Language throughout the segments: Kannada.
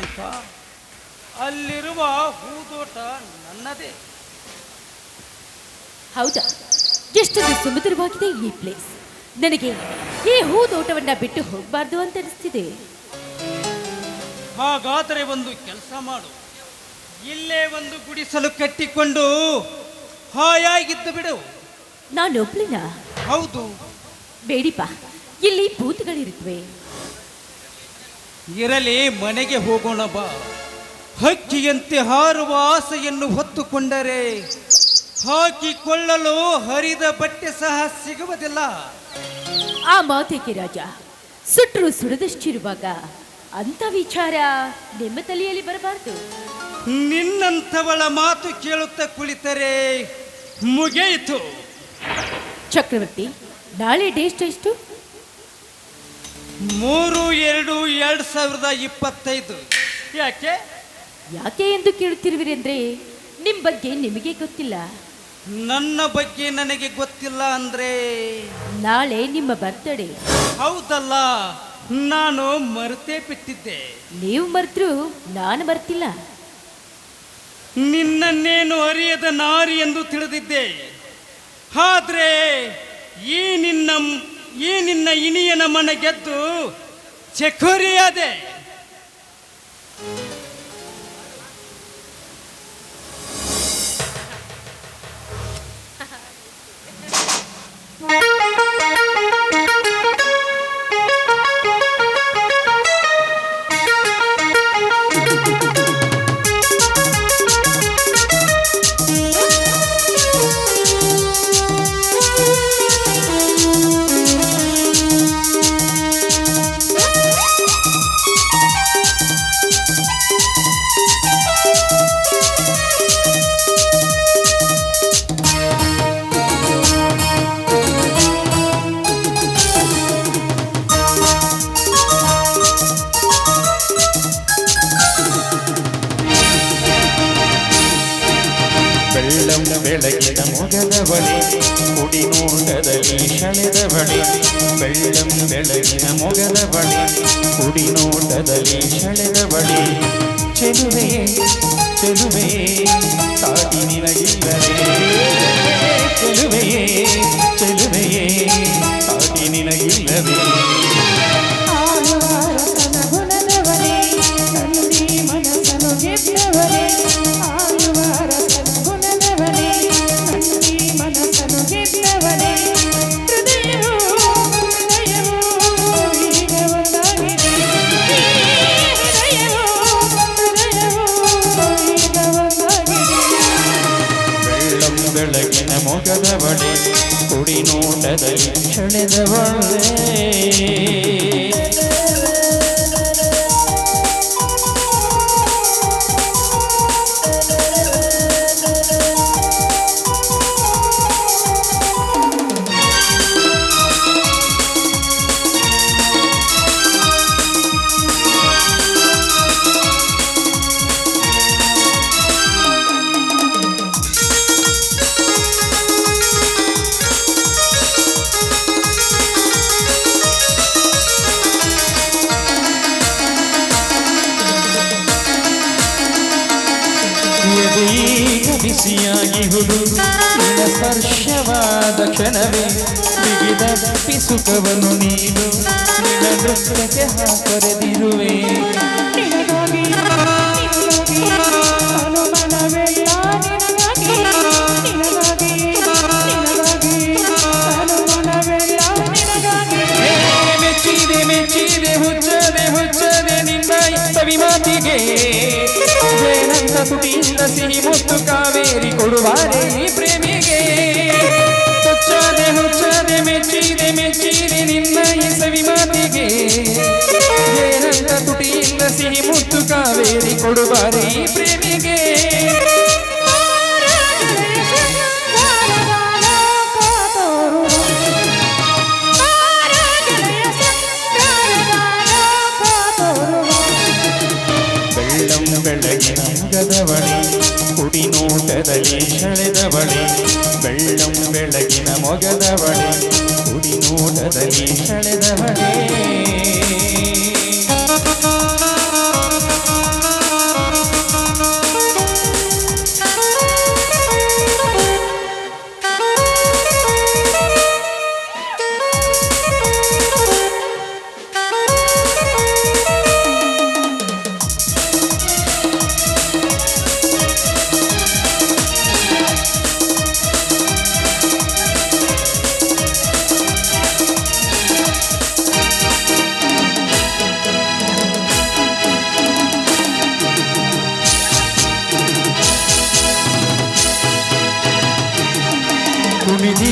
ಪ್ರಿಯಾಂಕ ಅಲ್ಲಿರುವ ಹೂದೋಟ ನನ್ನದೇ. ಹೌದಾ? ಎಷ್ಟೊಂದು ಸುಮಧುರವಾಗಿದೆ ಈ ಪ್ಲೇಸ್ ನನಗೆ ಈ ಹೂದೋಟವನ್ನ ಬಿಟ್ಟು ಹೋಗಬಾರ್ದು ಅಂತ ಅನಿಸ್ತಿದೆ ಹಾಗಾದರೆ ಒಂದು ಕೆಲಸ ಮಾಡು. ಇಲ್ಲೇ ಒಂದು ಗುಡಿಸಲು ಕಟ್ಟಿಕೊಂಡು ಹಾಯಾಗಿದ್ದು ಬಿಡು. ನಾನೊಬ್ಳಿನ ಹೌದು. ಬೇಡಿಪ ಇಲ್ಲಿ ಭೂತಗಳಿರುತ್ತವೆ ಇರಲಿ ಮನೆಗೆ ಹೋಗೋಣ ಬಾ. ಹಕ್ಕಿಯಂತೆ ಹಾರುವ ಆಸೆಯನ್ನು ಹೊತ್ತುಕೊಂಡರೆ ಹಾಕಿಕೊಳ್ಳಲು ಹರಿದ ಬಟ್ಟೆ ಸಹ ಸಿಗುವುದಿಲ್ಲ. ಆ ಮಾತೇಕೆ ರಾಜ ಸುಟ್ಟರು ಸುಡದಷ್ಟಿರುವಾಗ ಅಂತ ವಿಚಾರ ನಿಮ್ಮ ತಲೆಯಲ್ಲಿ ಬರಬಾರದು. ನಿನ್ನಂಥವಳ ಮಾತು ಕೇಳುತ್ತಾ ಕುಳಿತರೆ ಮುಗಿಯಿತು. ಚಕ್ರವರ್ತಿ ನಾಳೆ ಡೇಸ್ಟ್ ಎಷ್ಟು? ಮೂರು ಎರಡು ಎರಡು ಸಾವಿರದ ಇಪ್ಪತ್ತೈದು. ಯಾಕೆ? ಯಾಕೆ ಎಂದು ಕೇಳುತ್ತಿರುವಿರಿ ಅಂದ್ರೆ ನಿಮ್ ಬಗ್ಗೆ ನಿಮಗೆ ಗೊತ್ತಿಲ್ಲ. ನನ್ನ ಬಗ್ಗೆ ನನಗೆ ಗೊತ್ತಿಲ್ಲ ಅಂದ್ರೆ? ನಾಳೆ ನಿಮ್ಮ ಬರ್ತಡೇ ಹೌದಲ್ಲ ನಾನು ಮರೆತೇ ಬಿಟ್ಟಿದ್ದೆ. ನೀವು ಮರೆತರು ನಾನು ಮರ್ತಿಲ್ಲ. ನಿನ್ನನ್ನೇನು ಅರಿಯದ ನಾರಿ ಎಂದು ತಿಳಿದಿದ್ದೆ. ಆದ್ರೆ ಈ ನಿನ್ನ ಈ ನಿನ್ನ ಇನಿಯನ ಮನ ಗೆದ್ದು ಚಕೋರಿಯಾದೆ ಮೊಗದವಳೆ ಕುಡಿ ನೋಟದಲ್ಲಿ ಶಳೆದವಳೆ ಬೆಳ್ಳಂ ಬೆಳಗಿನ ಮೊಗದವಳೆ ಕುಡಿ ನೋಟದಲ್ಲಿ ಶಳೆದವಳೆ ಚೆಲುವೆಯೇ ಚೆಲುವೆಯೇ ಸಾಟಿ ನಿನಗಿಲ್ಲವೇ ಬೆಳ್ಳಂ ಬೆಳಗಿನ ಮೊಗದವಳೆ ಕುಡಿ ನೋಟದಲ್ಲಿ ಸೆಳೆದವಳೆ ಎದೆಯೀಗ ಬಿಸಿಯಾಗಿ ಹುಡು ನಿನ್ನ ಸ್ಪರ್ಶವಾದ ಕ್ಷಣವೇ ಬಿಗಿದಪ್ಪಿ ಸುಖವನ್ನು ನೀನು ನಿನ್ನ ನೃತ್ಯಕ್ಕೆ ಹಾಕರೆದಿರುವೆ ನಿನಗಾಗಿ ನಿನಗಾಗಿ ಅನುಮಾನವೆಲ್ಲ ನಿನಗಾಗಿ ನಿನಗಾಗಿ ನಿನಗಾಗಿ ಅನುಮಾನವೆಲ್ಲ ನಿನಗಾಗಿ ಹೇ, ಮೆಚ್ಚಿದೆ ಮೆಚ್ಚಿದೆ ಹುಚ್ಚದೆ ಹುಚ್ಚದೆ ನಿನ್ನ ಸವಿ ಮಾತಿಗೆ ಏನಂತ ತುಟಿಯಿಂದ ಸಿಹಿ ಮುತ್ತು ಈ ಪ್ರೇಮಿಗೆ ಹುಚ್ಚದೆ ಹುಚ್ಚದೆ ಮೆಚ್ಚಿದೆ ಮೆಚ್ಚಿದೆ ನಿನ್ನ ಈ ಸವಿ ಮಾತಿಗೆ. ಏನಂತ ತುಟಿಯಿಂದ ಸಿಹಿ ಮುತ್ತು ಕಾವೇರಿ ಕೊಡುವಾರೆ ಈ ಪ್ರೇಮಿಗೆ. ಬೆಳ್ಳಂ ಬೆಳಗಿನ ಮುಗದವಳೆ ಕುಡಿ ನೋಟದಲ್ಲಿ ಸೆಳೆದವಳೆ ಬೆಳ್ಳಂ ಬೆಳಗಿನ ಮೊಗದವಳೆ ಕುಡಿ ನೋಟದಲ್ಲಿ ಸೆಳೆದವಳೆ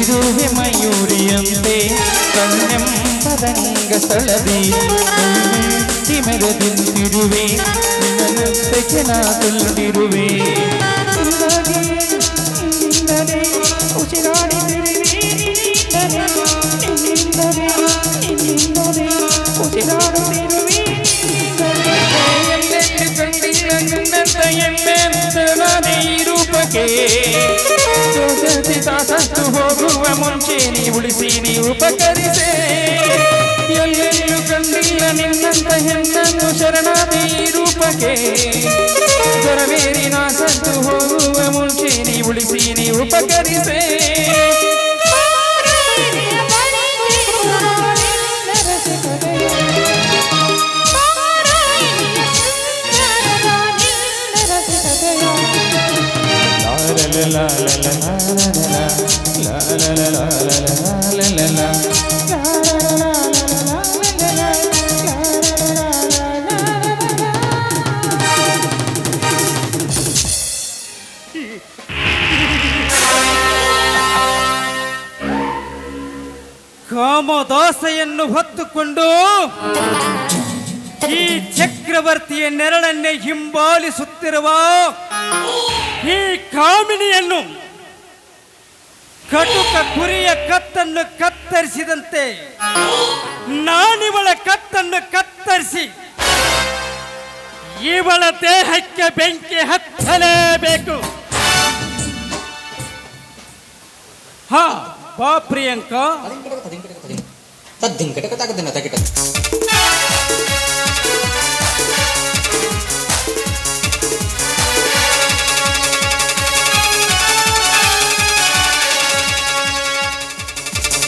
ಇರುವೆ ಮಯೂರಿಯಂತೆ ಕಣ್ಣೆಂಬದಂಗ ಸ್ಥಳದಿ ಮೆರೆದಿಂತಿರುವೆ ನಿನ್ನಂತೆ ನಾ ತುಂಬಿರುವೆ ನಿನಗಾಗಿ ಹೋಗುವ ಮುಂಚೆ ನೀ ಉಳಿಸಿ ನೀ ಉಪಕರಿಸೆ. ಎಲ್ಲೆಲ್ಲೂ ಕಂಡಿಲ್ಲ ನಿನ್ನಂತ ಹೆಣ್ಣನ್ನು ಶರಣಾದಿ ರೂಪಕ್ಕೆ. ಜರವೇರಿ ನಾ ಸತ್ತು ಹೋಗುವ ಮುಂಚೆ ನೀ ಉಳಿಸಿ ನೀ ಉಪಕರಿಸೆ. ಕಾಮದಾಸೆಯನ್ನು ಹೊತ್ತುಕೊಂಡು ಈ ಚಕ್ರವರ್ತಿಯ ನೆರಳನ್ನೇ ಹಿಂಬಾಲಿಸುತ್ತಿರುವ ಈ ಕಾಮಿನಿಯನ್ನು ಕಟುಕ ಕುರಿಯ ಕತ್ತನ್ನು ಕತ್ತರಿಸಿದಂತೆ ನಾನಿವಳ ಕತ್ತನ್ನು ಕತ್ತರಿಸಿ ಇವಳ ದೇಹಕ್ಕೆ ಬೆಂಕಿ ಹಚ್ಚಲೇಬೇಕು ಹಾ, ಬಾ ಪ್ರಿಯಾಂಕಾ. තත් දෙන්නකට කතා කරන්න තකට